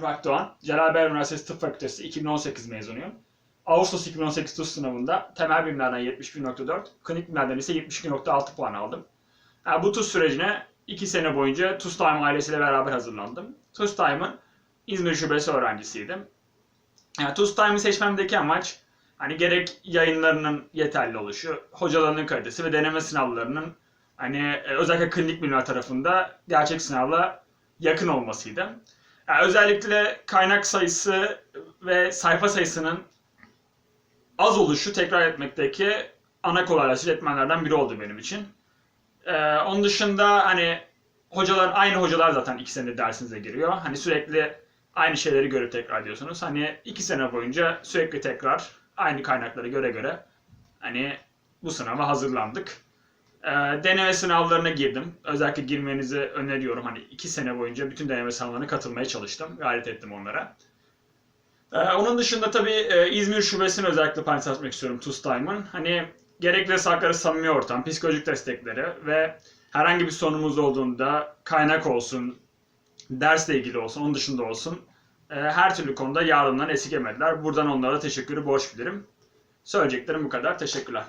Burak Doğan. Celal Üniversitesi Tıp Fakültesi 2018 mezunuyum. Ağustos 2018 TUS sınavında temel bilimlerden 71.4, klinik bilimlerden ise 72.6 puan aldım. Yani bu TUS sürecine 2 sene boyunca TUS Time ailesiyle beraber hazırlandım. TUS Time'ın İzmir Şubesi öğrencisiydim. Yani TUS Time'ı seçmemdeki amaç hani gerek yayınlarının yeterli oluşu, hocalarının kalitesi ve deneme sınavlarının hani e, özellikle klinik bilimler tarafında gerçek sınavla yakın olmasıydı. Yani özellikle kaynak sayısı ve sayfa sayısının az oluşu tekrar etmekteki ana kolaylaştırıcı etmenlerden biri oldu benim için. Ee, onun dışında hani hocalar aynı hocalar zaten iki senedir dersinize giriyor. Hani sürekli aynı şeyleri görüp tekrar ediyorsunuz. Hani iki sene boyunca sürekli tekrar aynı kaynakları göre göre hani bu sınava hazırlandık. Ee, deneme sınavlarına girdim. Özellikle girmenizi öneriyorum. Hani iki sene boyunca bütün deneme sınavlarına katılmaya çalıştım. Gayret ettim onlara. Ee, onun dışında tabii e, İzmir Şubesi'ni özellikle paylaşmak istiyorum TUS Time'ın. Hani gerekli sakları samimi ortam, psikolojik destekleri ve herhangi bir sorunumuz olduğunda kaynak olsun, dersle ilgili olsun, onun dışında olsun e, her türlü konuda yardımdan esirgemediler. Buradan onlara teşekkürü borç bilirim. Söyleyeceklerim bu kadar. Teşekkürler.